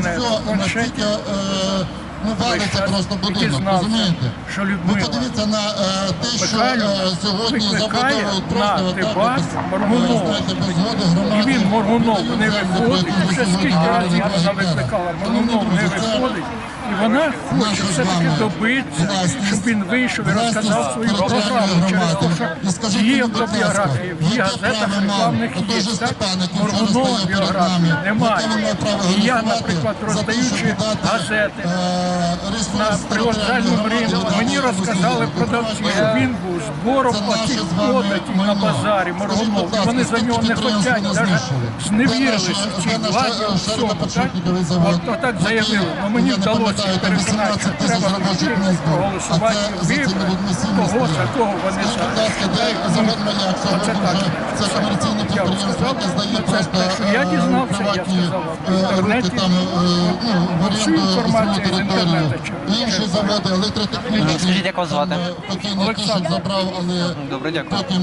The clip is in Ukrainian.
все планшеті. ну, валиться просто будинок, розумієте? що Ви подивіться на е, те, що е, сьогодні забудовують просто отак, без, знаєте, без згоди громади. І він Моргунов не виходить. Вже скільки разів вона викликала, Тому, Моргунов не друзі, це виходить. І вона хоче все-таки добитися, щоб він вийшов і розказав свою програму через те, що є автобіографії, в її газетах рекламних є. Так? Моргунова біографії немає. І я, наприклад, роздаючи газети е, на привокзальному ринку, розказали продавці, що він був збором оцих податів на базарі Моргунов. вони за нього не хочуть, навіть зневірилися в цій владі у всьому. Так? От, отак заявили. Ну мені вдалося переконати, що треба робити, проголосувати, вибрати людьми за кого вони за. Оце так. це комерційне Я вам підприємство, сказав, здає це просто те, що я дізнався, я сказав вам. В е, інтернеті, е, ну, всю інформацію з інтернету Скажіть, як вас звати? Олександр. Але Добре, дякую. е,